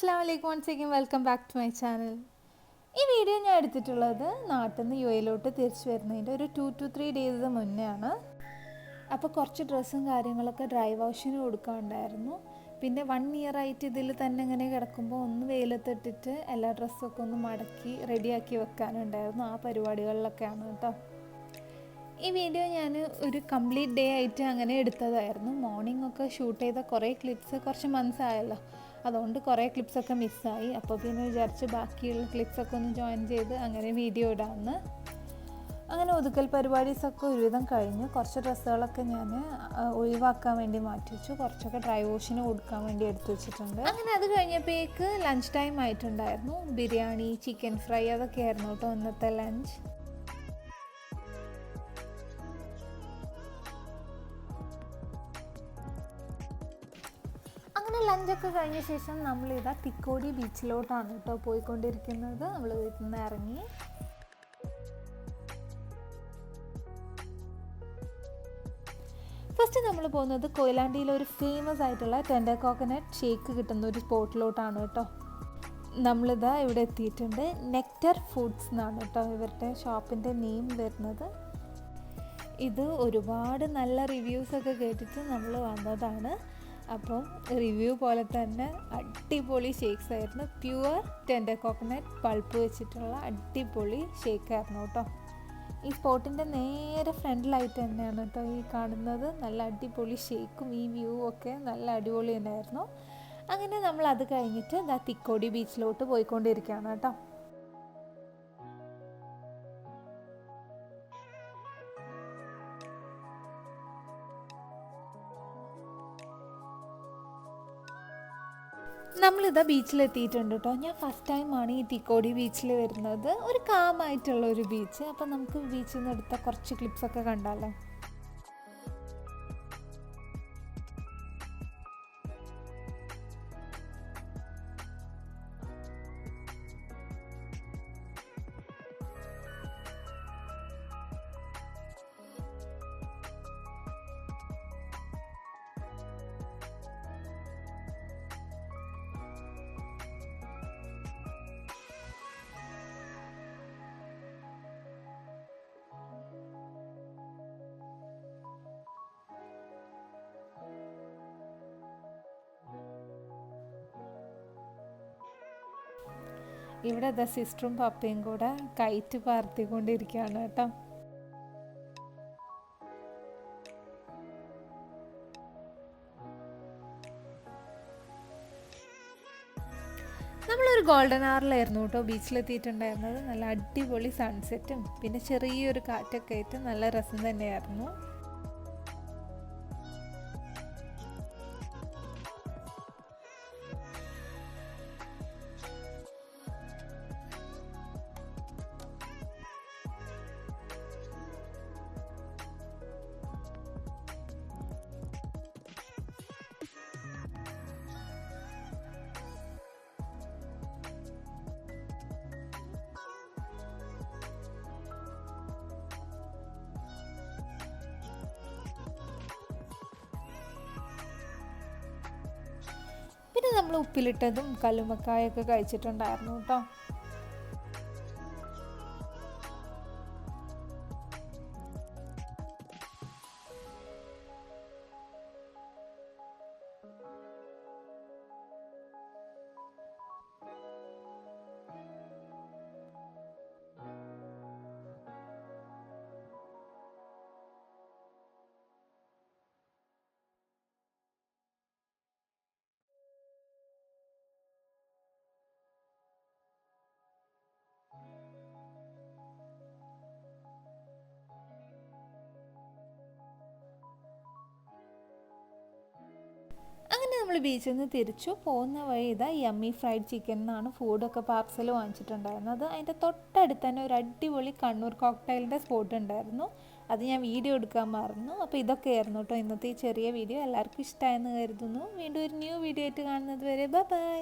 അസ്സാം വലൈക്കും once again welcome back to my channel ഈ വീഡിയോ ഞാൻ എടുത്തിട്ടുള്ളത് നാട്ടിൽ നിന്ന് യു എയിലോട്ട് തിരിച്ചു വരുന്നതിന്റെ ഒരു ടു ടു ത്രീ ഡേയ്സ് മുന്നേ ആണ് അപ്പോൾ കുറച്ച് ഡ്രസ്സും കാര്യങ്ങളൊക്കെ ഡ്രൈ വാഷിന് കൊടുക്കാനുണ്ടായിരുന്നു. പിന്നെ വൺ ഇയർ ആയിട്ട് ഇതിൽ തന്നെ ഇങ്ങനെ കിടക്കുമ്പോൾ ഒന്ന് വെയിലത്തിട്ടിട്ട് എല്ലാ ഡ്രസ്സൊക്കെ ഒന്ന് മടക്കി റെഡിയാക്കി വെക്കാനുണ്ടായിരുന്നു ആ പരിപാടികളിലൊക്കെയാണ് കേട്ടോ. ഈ വീഡിയോ ഞാൻ ഒരു കംപ്ലീറ്റ് ഡേ ആയിട്ട് അങ്ങനെ എടുത്തതായിരുന്നു. മോർണിംഗ് ഒക്കെ ഷൂട്ട് ചെയ്ത കുറേ ക്ലിപ്സ് കുറച്ച് മന്ത്സ് ആയല്ലോ. അതുകൊണ്ട് കുറേ ക്ലിപ്സൊക്കെ മിസ്സായി. അപ്പോൾ പിന്നെ വിചാരിച്ച് ബാക്കിയുള്ള ക്ലിപ്സൊക്കെ ഒന്ന് ജോയിൻ ചെയ്ത് അങ്ങനെ വീഡിയോ ഇടാമെന്ന് അങ്ങനെ ഒതുക്കൽ പരിപാടീസൊക്കെ ഒരുവിധം കഴിഞ്ഞു. കുറച്ച് ഡ്രസ്സുകളൊക്കെ ഞാൻ ഒഴിവാക്കാൻ വേണ്ടി മാറ്റി വെച്ചു. കുറച്ചൊക്കെ ഡ്രൈ വാഷിന് കൊടുക്കാൻ വേണ്ടി എടുത്തു വെച്ചിട്ടുണ്ട്. അങ്ങനെ അത് കഴിഞ്ഞപ്പോഴേക്ക് ലഞ്ച് ടൈം ആയിട്ടുണ്ടായിരുന്നു. ബിരിയാണി ചിക്കൻ ഫ്രൈ അതൊക്കെ ആയിരുന്നു കേട്ടോ ഇന്നത്തെ ലഞ്ച് അങ്ങനെ ലഞ്ചൊക്കെ കഴിഞ്ഞ ശേഷം നമ്മൾ ഇതാ തിക്കോടി ബീച്ചിലോട്ടാണ് കേട്ടോ പോയിക്കൊണ്ടിരിക്കുന്നത്. നമ്മൾ വീട്ടിൽ നിന്ന് ഇറങ്ങി. ഫസ്റ്റ് നമ്മൾ പോകുന്നത് കൊയിലാണ്ടിയിലെ ഒരു ഫേമസ് ആയിട്ടുള്ള ടെൻഡർ കോക്കനട്ട് ഷേക്ക് കിട്ടുന്ന ഒരു സ്പോട്ടിലോട്ടാണ് കേട്ടോ. നമ്മളിതാ ഇവിടെ എത്തിയിട്ടുണ്ട്. നെക്ടർ ഫുഡ്സ് എന്നാണ് കേട്ടോ ഇവരുടെ ഷോപ്പിന്റെ നെയിം വരുന്നത്. ഇത് ഒരുപാട് നല്ല റിവ്യൂസൊക്കെ കേട്ടിട്ട് നമ്മൾ വന്നതാണ്. അപ്പം റിവ്യൂ പോലെ തന്നെ അടിപൊളി ഷേക്സ് ആയിരുന്നു. പ്യുവർ ടെൻഡർ കോക്കനട്ട് പൾപ്പ് വെച്ചിട്ടുള്ള അടിപൊളി ഷേക്ക് ആയിരുന്നു കേട്ടോ ഈ സ്പോട്ടിന്റെ നേരെ ഫ്രണ്ടിലായിട്ട് തന്നെയാണ് കേട്ടോ ഈ കാണുന്നത്. നല്ല അടിപൊളി ഷേക്കും ഈ വ്യൂ ഒക്കെ നല്ല അടിപൊളി തന്നെയായിരുന്നു. അങ്ങനെ നമ്മൾ അത് കഴിഞ്ഞിട്ട് ദാ തിക്കോടി ബീച്ചിലോട്ട് പോയിക്കൊണ്ടിരിക്കുകയാണ് കേട്ടോ നമ്മളിതാ ബീച്ചിലെത്തിയിട്ടുണ്ട് കേട്ടോ ഞാൻ ഫസ്റ്റ് ടൈമാണ് ഈ തിക്കോടി ബീച്ചിൽ വരുന്നത്. ഒരു കാമായിട്ടുള്ള ഒരു ബീച്ച് അപ്പം നമുക്ക് ബീച്ചിൽ നിന്ന് എടുത്ത കുറച്ച് ക്ലിപ്സൊക്കെ കണ്ടാലോ? ഇവിടെ ദ സിസ്റ്ററും പപ്പയും കൂടെ കയറ്റ് പാർത്തിക്കൊണ്ടിരിക്കുകയാണ് കേട്ടോ. നമ്മളൊരു ഗോൾഡൻ ആറിലായിരുന്നു കേട്ടോ ബീച്ചിലെത്തിയിട്ടുണ്ടായിരുന്നത്. നല്ല അടിപൊളി സൺസെറ്റും പിന്നെ ചെറിയൊരു കാറ്റൊക്കെ ആയിട്ട് നല്ല രസം തന്നെയായിരുന്നു. നമ്മൾ ഉപ്പിലിട്ടതും കല്ലുമക്കായൊക്കെ കഴിച്ചിട്ടുണ്ടായിരുന്നു കേട്ടോ. നമ്മൾ ബീച്ചിൽ നിന്ന് തിരിച്ചു പോകുന്ന വഴി ഇതാ യമ്മി ഫ്രൈഡ് ചിക്കൻ എന്നാണ് ഫുഡൊക്കെ പാർസൽ വാങ്ങിച്ചിട്ടുണ്ടായിരുന്നത്. അതിന്റെ തൊട്ടടുത്ത് തന്നെ ഒരു അടിപൊളി കണ്ണൂർ കോക്ടൈലിന്റെ സ്പോട്ട് ഉണ്ടായിരുന്നു. അത് ഞാൻ വീഡിയോ എടുക്കാൻ മറന്നു. അപ്പോൾ ഇതൊക്കെ ആയിരുന്നു കേട്ടോ ഇന്നത്തെ ഈ ചെറിയ വീഡിയോ എല്ലാവർക്കും ഇഷ്ടമായെന്ന് കരുതുന്നു. വീണ്ടും ഒരു ന്യൂ വീഡിയോ ആയിട്ട് കാണുന്നത് വരെ. ബൈ